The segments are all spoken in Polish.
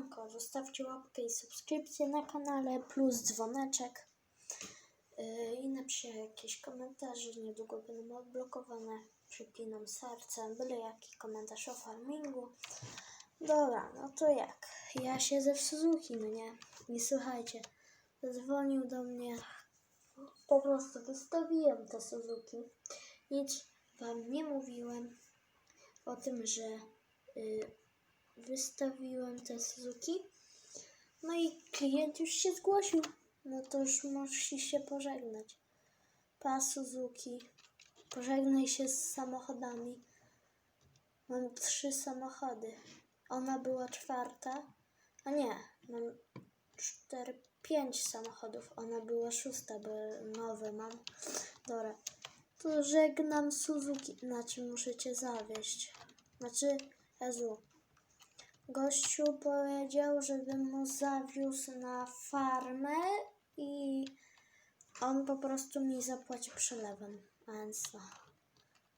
siemanko, zostawcie łapkę i subskrypcję na kanale, plus dzwoneczek. Yy, I napiszcie jakieś komentarze, niedługo będą odblokowane. Przypinam serce, byle jaki komentarz o farmingu. Dobra, no to jak? Ja siedzę w Suzuki, no nie? I słuchajcie, zadzwonił do mnie, po prostu wystawiłem te Suzuki. Nic wam nie mówiłem o tym, że y, wystawiłem te Suzuki. No i klient już się zgłosił. No to już musi się pożegnać. Pa Suzuki, pożegnaj się z samochodami. Mam trzy samochody. Ona była czwarta, a nie, mam cztery, pięć samochodów. Ona była szósta, bo nowe mam. Dobra, to żegnam Suzuki. Znaczy muszę cię zawieść. Znaczy, Jezu, gościu powiedział, żebym mu zawiózł na farmę i on po prostu mi zapłaci przelewem. Więc no.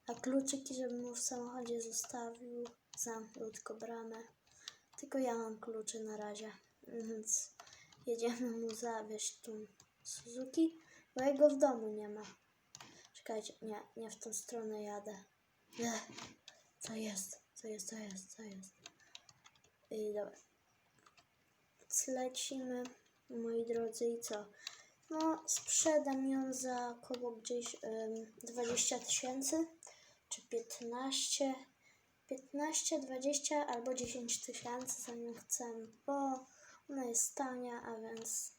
A kluczyki, żebym mu w samochodzie zostawił, zamknął tylko bramę. Tylko ja mam klucze na razie, więc jedziemy mu zawieźć tą Suzuki, bo jego w domu nie ma. Czekajcie, nie, nie w tą stronę jadę. Ech, co jest? Co jest? Co jest? Co jest? I dobra. Zlecimy, moi drodzy, i co? No, sprzedam ją za około gdzieś em, 20 tysięcy, czy 15, 15, 20 albo 10 tysięcy za nią chcę, bo ona jest tania, a więc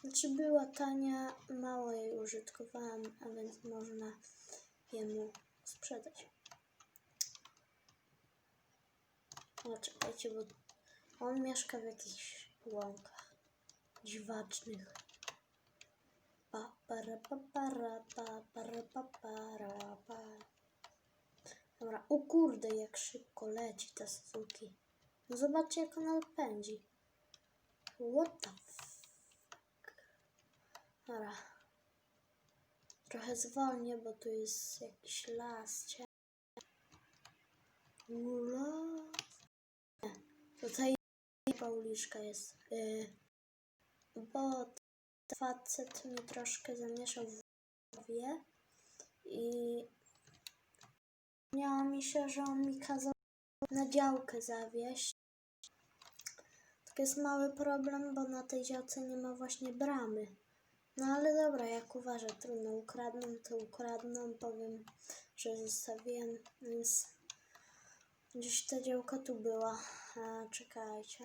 znaczy była tania, mało jej użytkowałam, a więc można jemu sprzedać. O, czekajcie, bo on mieszka w jakichś łąkach dziwacznych. Pa, para, pa, para, pa, para, pa, para, pa. Dobra, o kurde, jak szybko leci ta Suzuki. No zobaczcie, jak ona pędzi. What the fuck? Dobra. Trochę zwolnię, bo tu jest jakiś las. Ula. Tutaj Pauliszka jest. Yy, bo facet mi troszkę zamieszał w głowie i miało mi się, że on mi kazał na działkę zawieźć. Tylko jest mały problem, bo na tej działce nie ma właśnie bramy. No ale dobra, jak uważa, trudno ukradną, to ukradną, powiem, że zostawiłem, więc gdzieś ta działka tu była. A, czekajcie.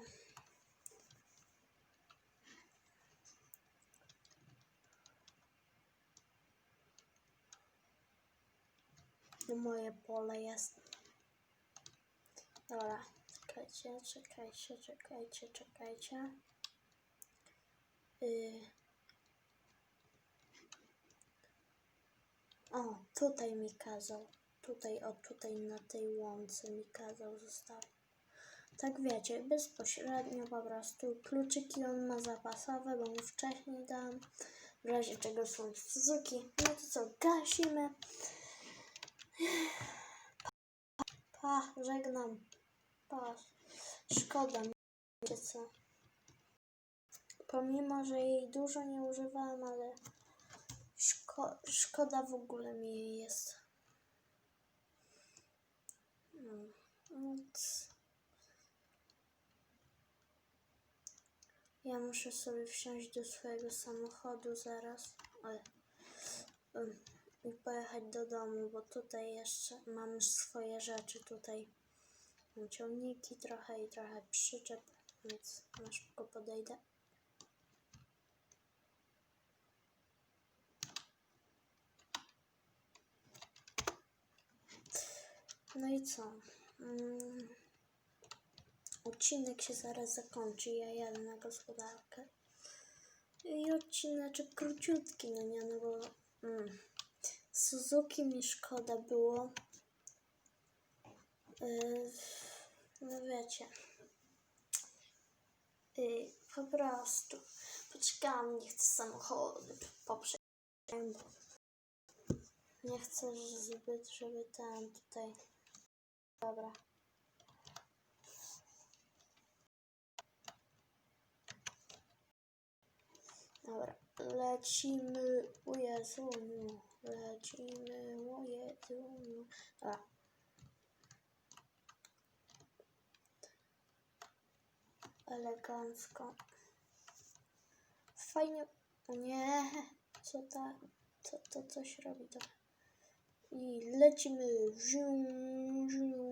No moje pole jest. Dobra, czekajcie, czekajcie, czekajcie, czekajcie. Y... O, tutaj mi kazał. Tutaj, o tutaj na tej łące mi kazał zostawić. Tak wiecie, bezpośrednio po prostu. Kluczyki on ma zapasowe, bo mu wcześniej dam. W razie czego są Suzuki. No to co, gasimy. Pa, żegnam. Pa, szkoda mi, co. Pomimo, że jej dużo nie używałam, ale szko szkoda w ogóle mi jej jest. No, więc ja muszę sobie wsiąść do swojego samochodu zaraz. Em, i pojechać do domu, bo tutaj jeszcze mam swoje rzeczy. Tutaj mam ciągniki trochę i trochę przyczep, więc na szybko podejdę. No i co? Mm, odcinek się zaraz zakończy. Ja jadę na gospodarkę. I odcineczek króciutki, no nie, no bo mm, Suzuki mi szkoda było. Yy, no wiecie. Yy, po prostu poczekałam, nie chcę samochody poprzeć. Nie chcę zbyt, żeby ten tutaj. Dobra. Dobra, lecimy, o Jezuniu, lecimy, o Jezuniu. Dobra. Elegancko. Fajnie, nie, co tak, to, to coś robi to. I lecimy, zium, zium.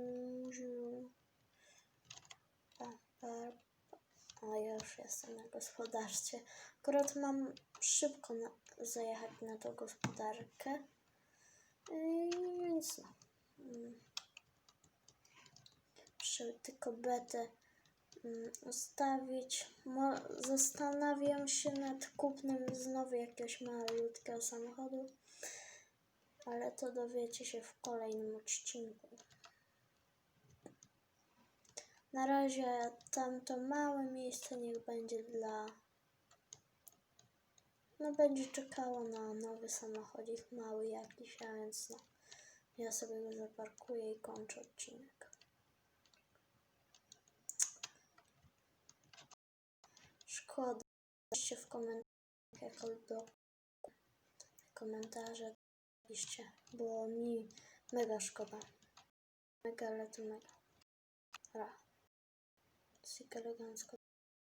Jestem na gospodarstwie. Akurat mam szybko na, zajechać na tą gospodarkę. Yy, więc no. Mm. Muszę tylko betę mm, ustawić. Mo, zastanawiam się nad kupnem znowu jakiegoś malutkiego samochodu. Ale to dowiecie się w kolejnym odcinku. Na razie tamto małe miejsce niech będzie dla. No będzie czekało na nowy samochodzik mały jakiś, a więc no. Ja sobie go zaparkuję i kończę odcinek. Szkoda, piszcie w komentarzach jako do komentarze piszcie, bo mi mega szkoda. Mega, ale to mega. Ra. Sik elegancko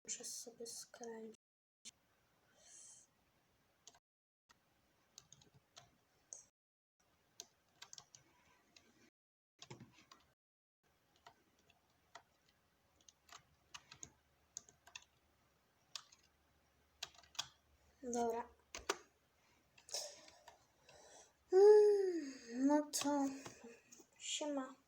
muszę sobie skręcić. Dobra. Mm, no to siema.